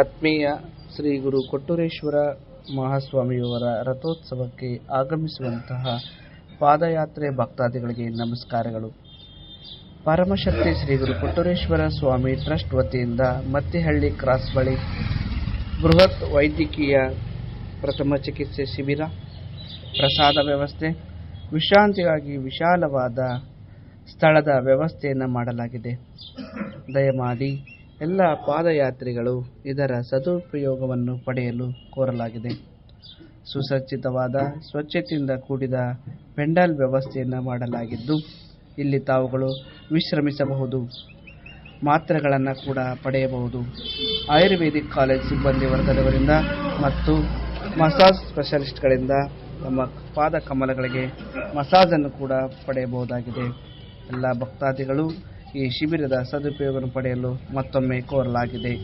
ಆತ್ಮೀಯ ಶ್ರೀ ಗುರು ಕೊಟ್ಟೂರೇಶ್ವರ ಮಹಾಸ್ವಾಮಿಯವರ ರಥೋತ್ಸವಕ್ಕೆ ಆಗಮಿಸುವಂತಹ ಪಾದಯಾತ್ರೆ ಭಕ್ತಾದಿಗಳಿಗೆ ನಮಸ್ಕಾರಗಳು. ಪರಮಶಕ್ತಿ ಶ್ರೀ ಗುರು ಕೊಟ್ಟೂರೇಶ್ವರ ಸ್ವಾಮಿ ಟ್ರಸ್ಟ್ ವತಿಯಿಂದ ಮತ್ತಿಹಳ್ಳಿ ಕ್ರಾಸ್ ಬಳಿ ಬೃಹತ್ ವೈದ್ಯಕೀಯ ಪ್ರಥಮ ಚಿಕಿತ್ಸೆ ಶಿಬಿರ, ಪ್ರಸಾದ ವ್ಯವಸ್ಥೆ, ವಿಶ್ರಾಂತಿಗಾಗಿ ವಿಶಾಲವಾದ ಸ್ಥಳದ ವ್ಯವಸ್ಥೆಯನ್ನು ಮಾಡಲಾಗಿದೆ. ದಯಮಾಡಿ ಎಲ್ಲ ಪಾದಯಾತ್ರಿಗಳು ಇದರ ಸದುಪಯೋಗವನ್ನು ಪಡೆಯಲು ಕೋರಲಾಗಿದೆ. ಸುಸಜ್ಜಿತವಾದ ಸ್ವಚ್ಛತೆಯಿಂದ ಕೂಡಿದ ಪೆಂಡಾಲ್ ವ್ಯವಸ್ಥೆಯನ್ನು ಮಾಡಲಾಗಿದ್ದು, ಇಲ್ಲಿ ತಾವುಗಳು ವಿಶ್ರಮಿಸಬಹುದು, ಮಾತ್ರೆಗಳನ್ನು ಕೂಡ ಪಡೆಯಬಹುದು. ಆಯುರ್ವೇದಿಕ್ ಕಾಲೇಜ್ ಸಿಬ್ಬಂದಿ ವರ್ಗದವರಿಂದ ಮತ್ತು ಮಸಾಜ್ ಸ್ಪೆಷಲಿಸ್ಟ್ಗಳಿಂದ ನಮ್ಮ ಪಾದ ಕಮಲಗಳಿಗೆ ಮಸಾಜನ್ನು ಕೂಡ ಪಡೆಯಬಹುದಾಗಿದೆ. ಎಲ್ಲ ಭಕ್ತಾದಿಗಳು ಈ ಶಿಬಿರದ ಸದುಪಯೋಗವನ್ನು ಪಡೆಯಲು ಮತ್ತೊಮ್ಮೆ ಕೋರಲಾಗಿದೆ.